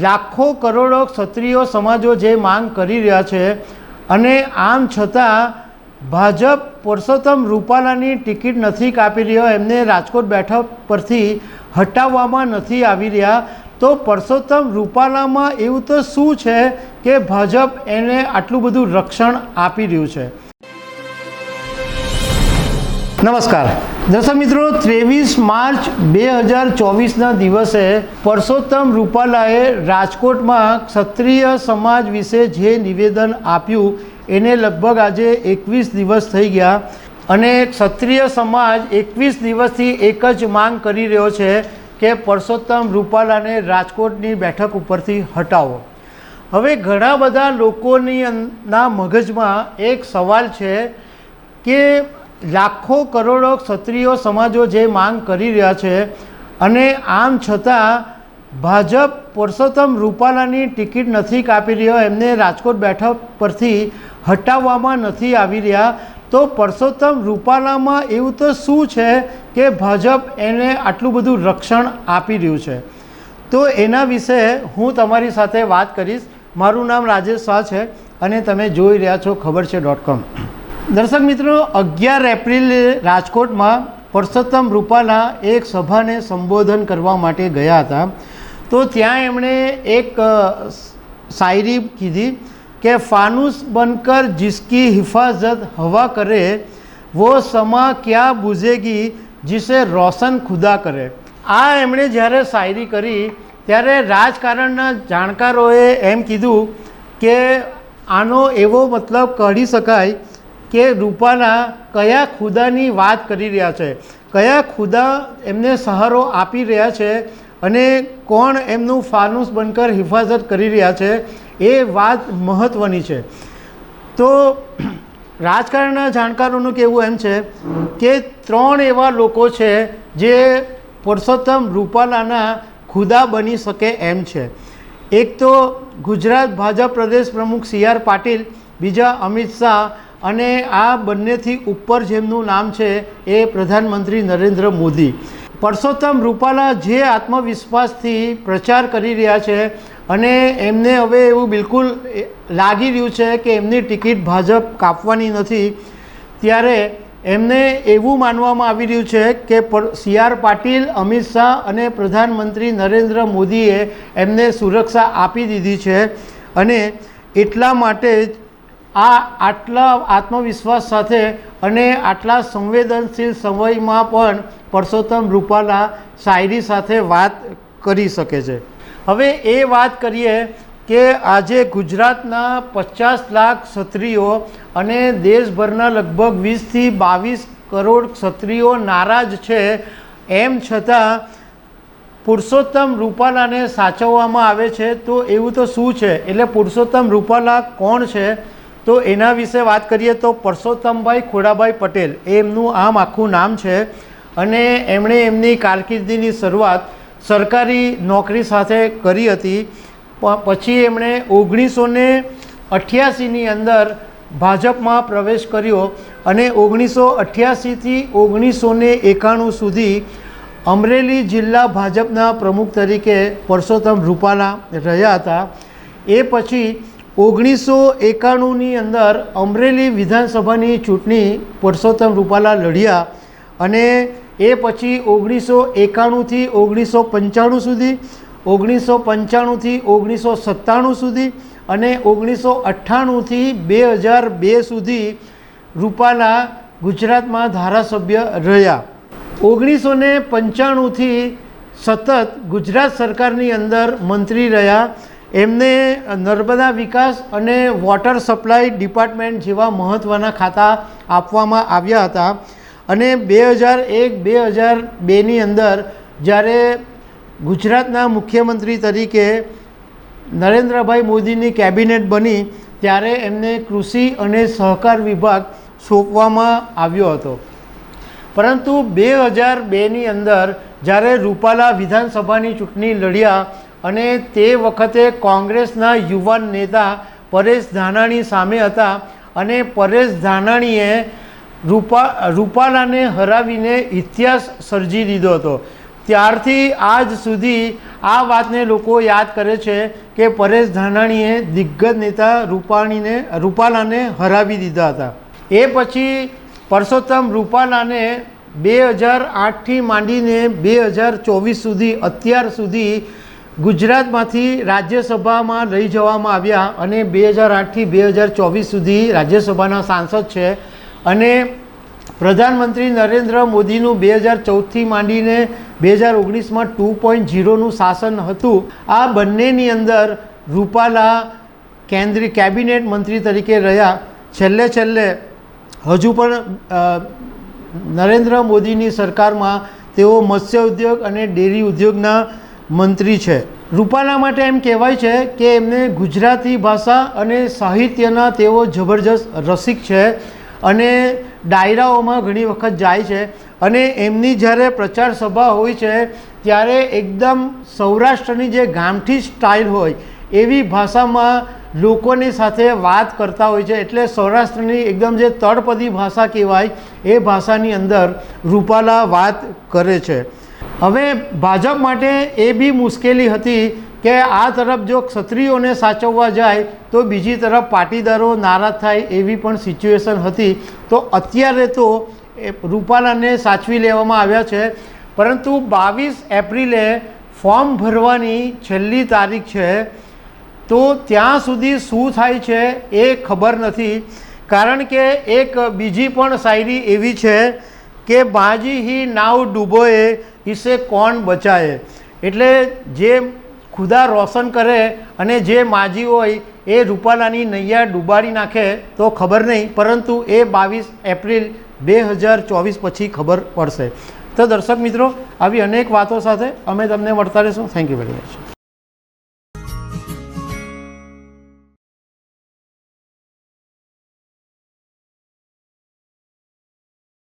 લાખો કરોડો ક્ષત્રિય સમાજો જે માંગ કરી રહ્યા છે અને આમ છતાં ભાજપ પુરુષોત્તમ રૂપાલાની ટિકિટ નથી કાપી રહ્યો, એમને રાજકોટ બેઠક પરથી હટાવવામાં નથી આવી રહ્યા. તો પરસોત્તમ રૂપાલામાં એવું તો શું છે કે ભાજપ એને આટલું બધું રક્ષણ આપી રહ્યું છે? નમસ્કાર. દર્શક મિત્રો, ત્રેવીસ માર્ચ બે હજાર ચોવીસના દિવસે પરસોત્તમ રૂપાલાએ રાજકોટમાં ક્ષત્રિય સમાજ વિશે જે નિવેદન આપ્યું, એને લગભગ આજે એકવીસ દિવસ થઈ ગયા અને ક્ષત્રિય સમાજ એકવીસ દિવસથી એક જ માંગ કરી રહ્યો છે કે પરસોત્તમ રૂપાલાને રાજકોટની બેઠક ઉપરથી હટાવો. હવે ઘણા બધા લોકોની ના મગજમાં એક સવાલ છે કે લાખો કરોડો ક્ષત્રિયો સમાજો જે માંગ કરી રહ્યા છે અને આમ છતાં ભાજપ પુરુષોત્તમ રૂપાલાની ટિકિટ નથી કાપી રહ્યો, એમને રાજકોટ બેઠક પરથી હટાવવામાં નથી આવી રહ્યા. તો પરસોત્તમ રૂપાલામાં એવું તો શું છે કે ભાજપ એને આટલું બધું રક્ષણ આપી રહ્યું છે? તો એના વિશે હું તમારી સાથે વાત કરીશ. મારું નામ રાજેશ શાહ છે અને તમે જોઈ રહ્યા છો ખબર છે ડોટ કોમ. દર્શક મિત્રો, અગિયાર એપ્રિલ રાજકોટમાં પરસોત્તમ રૂપાલા એક સભાને સંબોધન કરવા માટે ગયા હતા. તો ત્યાં એમણે એક શાયરી કીધી કે, ફાનુસ બનકર જિસકી હિફાજત હવા કરે, વો સમા ક્યાં બુઝેગી જિસે રોશન ખુદા કરે. આ એમણે જ્યારે શાયરી કરી, ત્યારે રાજકારણના જાણકારોએ એમ કીધું કે, આનો એવો મતલબ કાઢી શકાય કે રૂપાલા કયા ખુદાની વાત કરી રહ્યા છે? કયા ખુદા એમને સહારો આપી રહ્યા છે? અને કોણ એમનું ફાનુસ બનકર હિફાજત કરી રહ્યા છે? એ વાત મહત્ત્વની છે. તો રાજકારણના જાણકારોનું કહેવું એમ છે કે ત્રણ એવા લોકો છે જે પુરુષોત્તમ રૂપાલાના ખુદા બની શકે એમ છે. એક તો ગુજરાત ભાજપ પ્રદેશ પ્રમુખ સી આર પાટીલ, બીજા અમિત શાહ અને આ બંનેથી ઉપર જેમનું નામ છે એ પ્રધાનમંત્રી નરેન્દ્ર મોદી. પરસોત્તમ રૂપાલા જે આત્મવિશ્વાસથી પ્રચાર કરી રહ્યા છે અને એમને હવે એવું બિલકુલ લાગી રહ્યું છે કે એમની ટિકિટ ભાજપ કાપવાની નથી, ત્યારે એમને એવું માનવામાં આવી રહ્યું છે કે સી આર પાટીલ, અમિત શાહ અને પ્રધાનમંત્રી નરેન્દ્ર મોદીએ એમને સુરક્ષા આપી દીધી છે અને એટલા માટે જ આ આટલા આત્મવિશ્વાસ સાથે અને આટલા સંવેદનશીલ સમયમાં પણ પરસોત્તમ રૂપાલા શાયરી સાથે વાત કરી શકે છે. હવે એ વાત કરીએ કે આજે ગુજરાતના પચાસ લાખ ક્ષત્રિયો અને દેશભરના લગભગ વીસથી બાવીસ કરોડ ક્ષત્રિયો નારાજ છે, એમ છતાં પુરુષોત્તમ રૂપાલાને સાચવવામાં આવે છે તો એવું તો શું છે? એટલે પુરુષોત્તમ રૂપાલા કોણ છે? તો એના વિશે વાત કરીએ તો પરસોત્તમભાઈ ખોડાભાઈ પટેલ, એમનું આમ આખું નામ છે અને એમણે એમની કારકિર્દીની શરૂઆત સરકારી નોકરી સાથે કરી હતી. પછી એમણે ઓગણીસો ને અઠ્યાસીની અંદર ભાજપમાં પ્રવેશ કર્યો અને ઓગણીસો અઠ્યાસીથી ઓગણીસો ને એકાણું સુધી અમરેલી જિલ્લા ભાજપના પ્રમુખ તરીકે પરસોત્તમ રૂપાલા રહ્યા હતા. એ પછી ઓગણીસો એકાણુંની અંદર અમરેલી વિધાનસભાની ચૂંટણી પરસોત્તમ રૂપાલા લડ્યા અને એ પછી ઓગણીસો એકાણુંથી ઓગણીસો પંચાણું સુધી ઓગણીસો પંચાણુંથી ઓગણીસો સત્તાણું સુધી અને ઓગણીસો અઠ્ઠાણુંથી બે હજાર બે સુધી રૂપાલા ગુજરાતમાં ધારાસભ્ય રહ્યા. ઓગણીસો ને પંચાણુંથી સતત ગુજરાત સરકારની અંદર મંત્રી રહ્યા એમને નર્મદા વિકાસ અને વોટર સપ્લાય ડિપાર્ટમેન્ટ જેવા મહત્ત્વના ખાતા આપવામાં આવ્યા હતા. અને બે હજાર એક, બે હજાર બેની અંદર જ્યારે ગુજરાતના મુખ્યમંત્રી તરીકે નરેન્દ્રભાઈ મોદીની કેબિનેટ બની, ત્યારે એમને કૃષિ અને સહકાર વિભાગ સોંપવામાં આવ્યો હતો. પરંતુ બે હજાર બેની અંદર જ્યારે રૂપાલા વિધાનસભાની ચૂંટણી લડ્યા અને તે વખતે કોંગ્રેસના યુવાન નેતા પરેશ ધાનાણી સામે હતા અને પરેશ ધાનાણીએ રૂપા, રૂપાલાને હરાવીને ઇતિહાસ સર્જી દીધો હતો. ત્યારથી આજ સુધી આ વાતને લોકો યાદ કરે છે કે પરેશ ધાનાણીએ દિગ્ગજ નેતા રૂપાણીને, રૂપાલાને હરાવી દીધા હતા. એ પછી પરસોત્તમ રૂપાલાને બે હજાર આઠથી માંડીને બે હજાર ચોવીસ સુધી, અત્યાર સુધી ગુજરાતમાંથી રાજ્યસભામાં લઈ જવામાં આવ્યા અને બે હજાર આઠથી બે હજાર ચોવીસ સુધી રાજ્યસભાના સાંસદ છે. અને પ્રધાનમંત્રી નરેન્દ્ર મોદીનું બે હજાર ચૌદથી માંડીને બે હજાર ઓગણીસમાં ટુ પોઈન્ટ ઝીરોનું શાસન હતું. આ બંનેની અંદર રૂપાલા કેન્દ્રીય કેબિનેટ મંત્રી તરીકે રહ્યા. છેલ્લે છેલ્લે હજુ પણ નરેન્દ્ર મોદીની સરકારમાં તેઓ મત્સ્ય ઉદ્યોગ અને ડેરી ઉદ્યોગના મંત્રી છે. રૂપાલા માટે એમ કહેવાય છે કે એમને ગુજરાતી ભાષા અને સાહિત્યના તેઓ જબરજસ્ત રસિક છે અને ડાયરાઓમાં ઘણી વખત જાય છે અને એમની જ્યારે પ્રચાર સભા હોય છે ત્યારે એકદમ સૌરાષ્ટ્રની જે ગામઠી સ્ટાઇલ હોય એવી ભાષામાં લોકોની સાથે વાત કરતા હોય છે. એટલે સૌરાષ્ટ્રની એકદમ જે તળપદી ભાષા કહેવાય એ ભાષાની અંદર રૂપાલા વાત કરે છે. હવે ભાજપ માટે એ બી મુશ્કેલી હતી કે આ તરફ જો ક્ષત્રિયોને સાચવવા જાય, તો બીજી તરફ પાટીદારો નારાજ થાય એવી પણ સિચ્યુએશન હતી. તો અત્યારે તો રૂપાલાને સાચવી લેવામાં આવ્યા છે. પરંતુ બાવીસ એપ્રિલે ફોર્મ ભરવાની છેલ્લી તારીખ છે. તો ત્યાં સુધી શું થાય છે એ ખબર નથી. કારણ કે એક બીજી પણ શાયરી એવી છે કે બાજી હી નાવ ડૂબોએ ઇસે કોણ બચાએ? એટલે જે ખુદા રોશન કરે અને જે માજી હોય, એ રૂપાલાની નૈયા ડૂબાડી નાખે તો ખબર નહીં, પરંતુ એ બાવીસ એપ્રિલ બે હજાર ચોવીસ પછી ખબર પડશે. તો દર્શક મિત્રો, આવી અનેક વાતો સાથે અમે તમને મળતા રહીશું થેન્ક યુ વેરી મચ